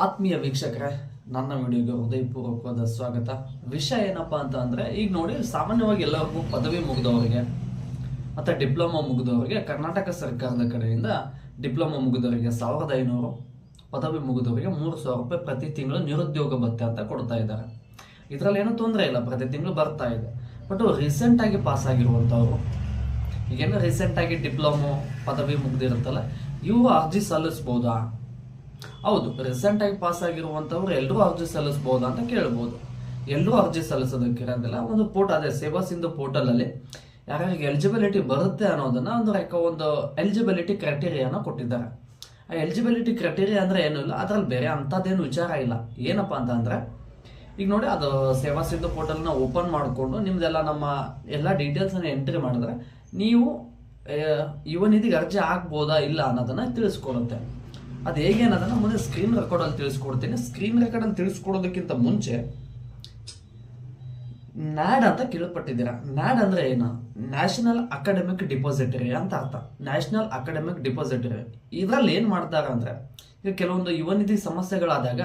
ಆತ್ಮೀಯ ವೀಕ್ಷಕರೇ, ನನ್ನ ವಿಡಿಯೋಗೆ ಹೃದಯಪೂರ್ವಕವಾದ ಸ್ವಾಗತ. ವಿಷಯ ಏನಪ್ಪ ಅಂತ ಅಂದ್ರೆ, ಈಗ ನೋಡಿ, ಸಾಮಾನ್ಯವಾಗಿ ಎಲ್ಲರಿಗೂ ಪದವಿ ಮುಗಿದವರಿಗೆ ಮತ್ತು ಡಿಪ್ಲೊಮಾ ಮುಗಿದವರಿಗೆ ಕರ್ನಾಟಕ ಸರ್ಕಾರದ ಕಡೆಯಿಂದ ಡಿಪ್ಲೊಮಾ ಮುಗಿದವರಿಗೆ ಸಾವಿರದ ಐನೂರು, ಪದವಿ ಮುಗಿದವರಿಗೆ ಮೂರು ಸಾವಿರ ರೂಪಾಯಿ ಪ್ರತಿ ತಿಂಗಳು ನಿರುದ್ಯೋಗ ಭತ್ಯೆ ಅಂತ ಕೊಡ್ತಾ ಇದ್ದಾರೆ. ಇದರಲ್ಲಿ ಏನೂ ತೊಂದರೆ ಇಲ್ಲ, ಪ್ರತಿ ತಿಂಗಳು ಬರ್ತಾ ಇದೆ. ಬಟ್ ರೀಸೆಂಟಾಗಿ ಪಾಸ್ ಆಗಿರುವಂಥವ್ರು, ಈಗೇನು ರೀಸೆಂಟಾಗಿ ಡಿಪ್ಲೊಮೋ ಪದವಿ ಮುಗ್ದಿರುತ್ತಲ್ಲ ಇವು ಅರ್ಜಿ ಸಲ್ಲಿಸ್ಬೋದಾ? ಹೌದು ರೀಸೆಂಟಾಗಿ ಪಾಸ್ ಆಗಿರುವಂತವ್ರು ಎಲ್ಲರೂ ಅರ್ಜಿ ಸಲ್ಲಿಸಬಹುದು ಅಂತ ಕೇಳ್ಬೋದು. ಎಲ್ಲರೂ ಅರ್ಜಿ ಸಲ್ಲಿಸೋದಕ್ಕೆ ಇರೋದಿಲ್ಲ ಒಂದು ಪೋರ್ಟ್ ಅದೇ ಸೇವಾ ಸಿಂಧು ಪೋರ್ಟಲಲ್ಲಿ ಯಾರ್ಯಾರಿಗೆ ಎಲಿಜಿಬಿಲಿಟಿ ಬರುತ್ತೆ ಅನ್ನೋದನ್ನ ಒಂದು ಒಂದು ಎಲಿಜಿಬಿಲಿಟಿ ಕ್ರೈಟೀರಿಯಾನ ಕೊಟ್ಟಿದ್ದಾರೆ. ಆ ಎಲಿಜಿಬಿಲಿಟಿ ಕ್ರೈಟೀರಿಯಾ ಅಂದ್ರೆ ಏನು ಇಲ್ಲ ಅದ್ರಲ್ಲಿ ಬೇರೆ ಅಂಥದ್ದೇನು ವಿಚಾರ ಇಲ್ಲ. ಏನಪ್ಪಾ ಅಂತ ಅಂದ್ರೆ ಈಗ ನೋಡಿ ಅದು ಸೇವಾ ಸಿಂಧು ಪೋರ್ಟಲ್ನ ಓಪನ್ ಮಾಡಿಕೊಂಡು ನಿಮ್ದೆಲ್ಲ ನಮ್ಮ ಎಲ್ಲ ಡೀಟೇಲ್ಸನ್ನ ಎಂಟ್ರಿ ಮಾಡಿದ್ರೆ ನೀವು ಆ, ಯುವ ನಿಧಿಗೆ ಅರ್ಜಿ ಹಾಕ್ಬೋದಾ ಇಲ್ಲ ಅನ್ನೋದನ್ನ ತಿಳಿಸ್ಕೊಡುತ್ತೆ. ಅದು ಹೇಗೆ ಅನ್ನೋದನ್ನ ಮುಂದೆ ಸ್ಕ್ರೀನ್ ರೆಕಾರ್ಡಲ್ಲಿ ತಿಳಿಸ್ಕೊಡ್ತೀನಿ. ಸ್ಕ್ರೀನ್ ರೆಕಾರ್ಡಲ್ಲಿ ತಿಳಿಸ್ಕೊಡೋದಕ್ಕಿಂತ ಮುಂಚೆ ನ್ಯಾಡ್ ಅಂತ ಕೇಳ್ಪಟ್ಟಿದ್ದೀರಾ? ನ್ಯಾಡ್ ಅಂದ್ರೆ ಏನು? ನ್ಯಾಷನಲ್ ಅಕಾಡೆಮಿಕ್ ಡಿಪಾಸಿಟರಿ ಅಂತ ಅರ್ಥ. ನ್ಯಾಷನಲ್ ಅಕಾಡೆಮಿಕ್ ಡಿಪಾಸಿಟರಿ ಇದರಲ್ಲಿ ಏನು ಮಾಡ್ತಾರೆ ಅಂದ್ರೆ, ಈಗ ಕೆಲವೊಂದು ಯುವ ನಿಧಿ ಸಮಸ್ಯೆಗಳಾದಾಗ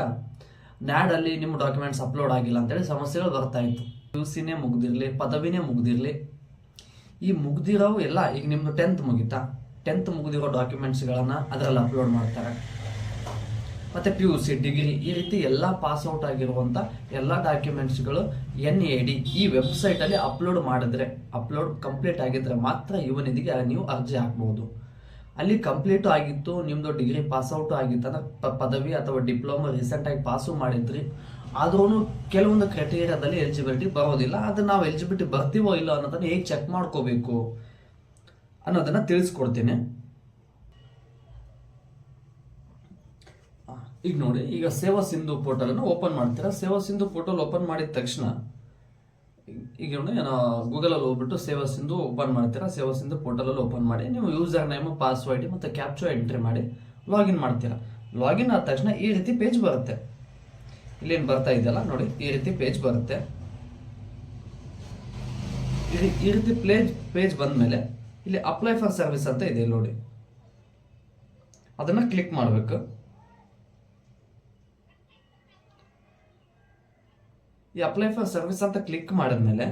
ನ್ಯಾಡ್ ಅಲ್ಲಿ ನಿಮ್ಮ ಡಾಕ್ಯುಮೆಂಟ್ಸ್ ಅಪ್ಲೋಡ್ ಆಗಿಲ್ಲ ಅಂತೇಳಿ ಸಮಸ್ಯೆಗಳು ಬರ್ತಾ ಇತ್ತು. ಯು ಸಿನೇ ಮುಗ್ದಿರ್ಲಿ, ಪದವಿನೇ ಮುಗ್ದಿರ್ಲಿ. ಈ ಮುಗ್ದಿರೋ ಎಲ್ಲ ಈಗ ನಿಮ್ದು ಟೆಂತ್ ಮುಗಿತಾ? ಟೆಂತ್ ಮುಗಿದಿರೋ ಡಾಕ್ಯುಮೆಂಟ್ಸ್ಗಳನ್ನು ಅದರಲ್ಲಿ ಅಪ್ಲೋಡ್ ಮಾಡ್ತಾರೆ. ಮತ್ತು ಪಿ ಯು ಸಿ ಡಿಗ್ರಿ ಈ ರೀತಿ ಎಲ್ಲ ಪಾಸ್ ಔಟ್ ಆಗಿರುವಂತ ಎಲ್ಲ ಡಾಕ್ಯುಮೆಂಟ್ಸ್ಗಳು ಎನ್ ಎ ಡಿ ಈ ವೆಬ್ಸೈಟಲ್ಲಿ ಅಪ್ಲೋಡ್ ಮಾಡಿದ್ರೆ ಅಪ್ಲೋಡ್ ಕಂಪ್ಲೀಟ್ ಆಗಿದ್ರೆ ಮಾತ್ರ ಯುವ ನಿಧಿಗೆ ನೀವು ಅರ್ಜಿ ಹಾಕ್ಬೋದು. ಅಲ್ಲಿ ಕಂಪ್ಲೀಟ್ ಆಗಿತ್ತು ನಿಮ್ಮದು ಡಿಗ್ರಿ ಪಾಸ್ ಔಟ್ ಆಗಿತ್ತು ಅಂದ್ರೆ ಪ- ಪದವಿ ಅಥವಾ ಡಿಪ್ಲೊಮಾ ರೀಸೆಂಟಾಗಿ ಪಾಸು ಮಾಡಿದ್ರಿ ಆದ್ರೂ ಕೆಲವೊಂದು ಕ್ರೈಟೀರಿಯಾದಲ್ಲಿ ಎಲಿಜಿಬಿಲಿಟಿ ಬರೋದಿಲ್ಲ. ಅದು ನಾವು ಎಲಿಜಿಬಿಲಿಟಿ ಬರ್ತೀವೋ ಇಲ್ಲೋ ಅನ್ನೋದನ್ನು ಹೇಗೆ ಚೆಕ್ ಮಾಡ್ಕೋಬೇಕು? ಅನ್ನೋದನ್ನ ತಿಳಿಸ್ಕೊಡ್ತೇನೆ. ಈಗ ನೋಡಿ, ಈಗ ಸೇವಾ ಸಿಂಧು ಪೋರ್ಟಲ್ ಅನ್ನು ಓಪನ್ ಮಾಡ್ತೀರಾ? ಸೇವಾ ಸಿಂಧು ಪೋರ್ಟಲ್ ಓಪನ್ ಮಾಡಿದ ತಕ್ಷಣ, ಈಗ ನೋಡಿ ಗೂಗಲ್ ಅಲ್ಲಿ ಹೋಗ್ಬಿಟ್ಟು ಸೇವಾ ಸಿಂಧು ಓಪನ್ ಮಾಡ್ತೀರಾ? ಸೇವಾ ಸಿಂಧು ಪೋರ್ಟಲ್ ಅಲ್ಲಿ ಓಪನ್ ಮಾಡಿ ನೀವು ಯೂಸರ್ ನೇಮ್ ಪಾಸ್ವರ್ಡ್ ಮತ್ತೆ ಕ್ಯಾಪ್ಚರ್ ಎಂಟ್ರಿ ಮಾಡಿ ಲಾಗಿನ್ ಮಾಡ್ತೀರಾ? ಲಾಗಿನ್ ಆದ ತಕ್ಷಣ ಈ ರೀತಿ ಪೇಜ್ ಬರುತ್ತೆ. ಇಲ್ಲೇನು ಬರ್ತಾ ಇದೆಯಲ್ಲ? ನೋಡಿ, ಈ ರೀತಿ ಪೇಜ್ ಬರುತ್ತೆ. ಈ ರೀತಿ ಪ್ಲೇಜ್ ಪೇಜ್ ಬಂದ್ಮೇಲೆ ಇಲ್ಲಿ ಅಪ್ಲೈ ಫಾರ್ ಸರ್ವಿಸ್ ಅಂತ ಇದೆ ನೋಡಿ. ಅದನ್ನ ಕ್ಲಿಕ್ ಮಾಡಬೇಕು. ಈ ಅಪ್ಲೈ ಫಾರ್ ಸರ್ವಿಸ್ ಅಂತ ಕ್ಲಿಕ್ ಮಾಡಿದ್ಮೇಲೆ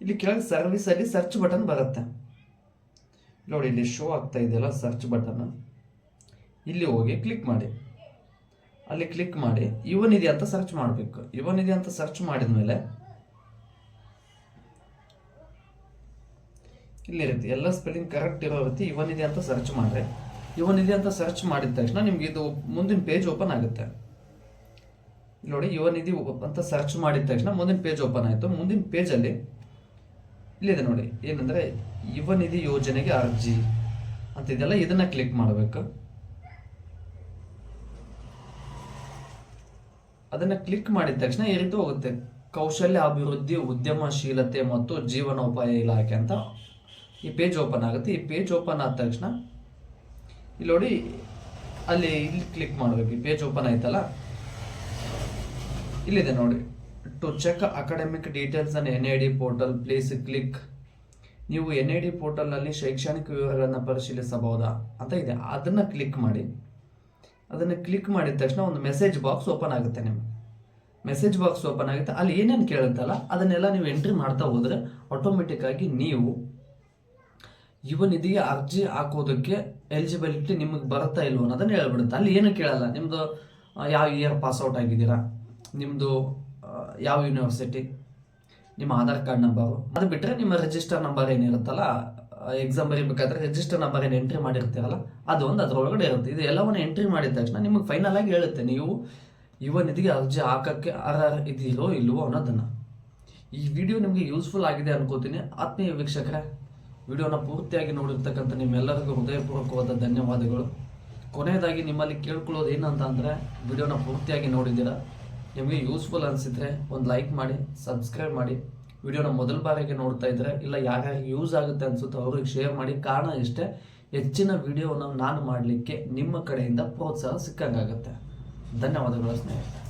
ಇಲ್ಲಿ ಕೆಳಗೆ ಸರ್ವಿಸ್ ಅಲ್ಲಿ ಸರ್ಚ್ ಬಟನ್ ಬರುತ್ತೆ. ನೋಡಿ, ಇಲ್ಲಿ ಶೋ ಆಗ್ತಾ ಇದೆಯಲ್ಲ ಸರ್ಚ್ ಬಟನ್ ಇಲ್ಲಿ ಹೋಗಿ ಕ್ಲಿಕ್ ಮಾಡಿ. ಅಲ್ಲಿ ಕ್ಲಿಕ್ ಮಾಡಿ ಯುವ ನಿಧಿ ಅಂತ ಸರ್ಚ್ ಮಾಡಬೇಕು. ಯುವ ನಿಧಿ ಅಂತ ಸರ್ಚ್ ಇಲ್ಲಿ ಇರುತ್ತೆ ಎಲ್ಲ ಸ್ಪೆಲ್ಲಿಂಗ್ ಕರೆಕ್ಟ್ ಇರೋ ರೀತಿ ಯುವ ನಿಧಿ ಅಂತ ಸರ್ಚ್ ಮಾಡಿ ಯುವ ನಿಧಿ ಅಂತ ಸರ್ಚ್ ಮಾಡಿದ ತಕ್ಷಣ ನಿಮ್ಗೆ ಇದು ಮುಂದಿನ ಪೇಜ್ ಓಪನ್ ಆಗುತ್ತೆ. ನೋಡಿ ಯುವ ನಿಧಿ ಅಂತ ಸರ್ಚ್ ಮಾಡಿದ ತಕ್ಷಣ ಮುಂದಿನ ಪೇಜ್ ಓಪನ್ ಆಯಿತು. ಮುಂದಿನ ಪೇಜಲ್ಲಿ ಇಲ್ಲಿದೆ ನೋಡಿ. ಏನಂದ್ರೆ ಯುವ ನಿಧಿ ಯೋಜನೆಗೆ ಅರ್ಜಿ ಅಂತ ಇದೆಲ್ಲ ಇದನ್ನ ಕ್ಲಿಕ್ ಮಾಡಬೇಕು. ಅದನ್ನ ಕ್ಲಿಕ್ ಮಾಡಿದ ತಕ್ಷಣ ಈ ಹೋಗುತ್ತೆ. ಕೌಶಲ್ಯ, ಅಭಿವೃದ್ಧಿ, ಉದ್ಯಮಶೀಲತೆ ಮತ್ತು ಜೀವನೋಪಾಯ ಇಲಾಖೆ ಅಂತ ಈ ಪೇಜ್ ಓಪನ್ ಆಗುತ್ತೆ. ಈ ಪೇಜ್ ಓಪನ್ ಆದ ತಕ್ಷಣ ಇಲ್ಲಿ ನೋಡಿ, ಅಲ್ಲಿ ಇಲ್ಲಿ ಕ್ಲಿಕ್ ಮಾಡಬೇಕು. ಈ ಪೇಜ್ ಓಪನ್ ಆಯ್ತಲ್ಲ? ಇಲ್ಲಿದೆ ನೋಡಿ. To check academic details on N I D portal please click ನೀವು ಎನ್ ಐ ಡಿ ಪೋರ್ಟಲ್ನಲ್ಲಿ ಶೈಕ್ಷಣಿಕ ವಿವರಗಳನ್ನು ಪರಿಶೀಲಿಸಬಹುದಾ ಅಂತ ಇದೆ. ಅದನ್ನು ಕ್ಲಿಕ್ ಮಾಡಿ. ಅದನ್ನು ಕ್ಲಿಕ್ ಮಾಡಿದ ತಕ್ಷಣ ಒಂದು ಮೆಸೇಜ್ ಬಾಕ್ಸ್ ಓಪನ್ ಆಗುತ್ತೆ ನಿಮಗೆ. ಮೆಸೇಜ್ ಬಾಕ್ಸ್ ಓಪನ್ ಆಗುತ್ತೆ. ಅಲ್ಲಿ ಏನೇನು ಕೇಳುತ್ತಲ್ಲ, ಅದನ್ನೆಲ್ಲ ನೀವು ಎಂಟ್ರಿ ಮಾಡ್ತಾ ಹೋದರೆ ಆಟೋಮೆಟಿಕ್ಕಾಗಿ ನೀವು ಯುವ ನಿಧಿಗೆ ಅರ್ಜಿ ಹಾಕೋದಕ್ಕೆ ಎಲಿಜಿಬಿಲಿಟಿ ನಿಮಗೆ ಬರುತ್ತಾ ಇಲ್ವೋ ಅನ್ನೋದನ್ನು ಹೇಳ್ಬಿಡುತ್ತೆ. ಅಲ್ಲಿ ಏನು ಕೇಳಲ್ಲ. ನಿಮ್ಮದು ಯಾವ ಇಯರ್ ಪಾಸ್ ಔಟ್ ಆಗಿದ್ದೀರಾ? ನಿಮ್ಮದು ಯಾವ ಯೂನಿವರ್ಸಿಟಿ ನಿಮ್ಮ ಆಧಾರ್ ಕಾರ್ಡ್ ನಂಬರು ಅದು ಬಿಟ್ಟರೆ ನಿಮ್ಮ ರಿಜಿಸ್ಟರ್ ನಂಬರ್ ಏನಿರುತ್ತಲ್ಲ ಎಕ್ಸಾಮ್ ಬರೀಬೇಕಾದ್ರೆ ರಿಜಿಸ್ಟರ್ ನಂಬರ್ ಏನು ಎಂಟ್ರಿ ಮಾಡಿರ್ತೀರಲ್ಲ ಅದು ಒಂದು ಅದರೊಳಗಡೆ ಇರುತ್ತೆ. ಇದು ಎಲ್ಲವನ್ನು ಎಂಟ್ರಿ ಮಾಡಿದ ತಕ್ಷಣ ನಿಮಗೆ ಫೈನಲ್ ಆಗಿ ಹೇಳುತ್ತೆ, ನೀವು ಯುವ ನಿಧಿಗೆ ಅರ್ಜಿ ಹಾಕಕ್ಕೆ ಅರ್ಹ ಇದೆಯೋ ಇಲ್ಲವೋ ಅನ್ನೋದನ್ನು. ಈ ವಿಡಿಯೋ ನಿಮಗೆ ಯೂಸ್ಫುಲ್ ಆಗಿದೆ ಅನ್ಕೋತೀನಿ. ಆತ್ಮೀಯ ವೀಕ್ಷಕರೇ ವಿಡಿಯೋನ ಪೂರ್ತಿಯಾಗಿ ನೋಡಿರ್ತಕ್ಕಂಥ ನಿಮ್ಮೆಲ್ಲರಿಗೂ ಹೃದಯಪೂರ್ವಕವಾದ ಧನ್ಯವಾದಗಳು. ಕೊನೆಯದಾಗಿ ನಿಮ್ಮಲ್ಲಿ ಕೇಳ್ಕೊಳ್ಳೋದು ಏನಂತ ಅಂದರೆ ವಿಡಿಯೋನ ಪೂರ್ತಿಯಾಗಿ ನೋಡಿದ್ದೀರಾ? ನಿಮಗೆ ಯೂಸ್ಫುಲ್ ಅನಿಸಿದ್ರೆ ಒಂದು ಲೈಕ್ ಮಾಡಿ ಸಬ್ಸ್ಕ್ರೈಬ್ ಮಾಡಿ. ವಿಡಿಯೋನ ಮೊದಲ ಬಾರಿಗೆ ನೋಡ್ತಾ ಇದ್ದರೆ ಇಲ್ಲ ಯಾರ್ಯಾರು ಯೂಸ್ ಆಗುತ್ತೆ ಅನ್ಸುತ್ತೋ ಅವ್ರಿಗೆ ಶೇರ್ ಮಾಡಿ, ಕಾರಣ ಇಷ್ಟೇ, ಹೆಚ್ಚಿನ ವಿಡಿಯೋವನ್ನು ನಾನು ಮಾಡಲಿಕ್ಕೆ ನಿಮ್ಮ ಕಡೆಯಿಂದ ಪ್ರೋತ್ಸಾಹ ಸಿಕ್ಕಂಗಾಗುತ್ತೆ. ಧನ್ಯವಾದಗಳು ಸ್ನೇಹಿತರೆ.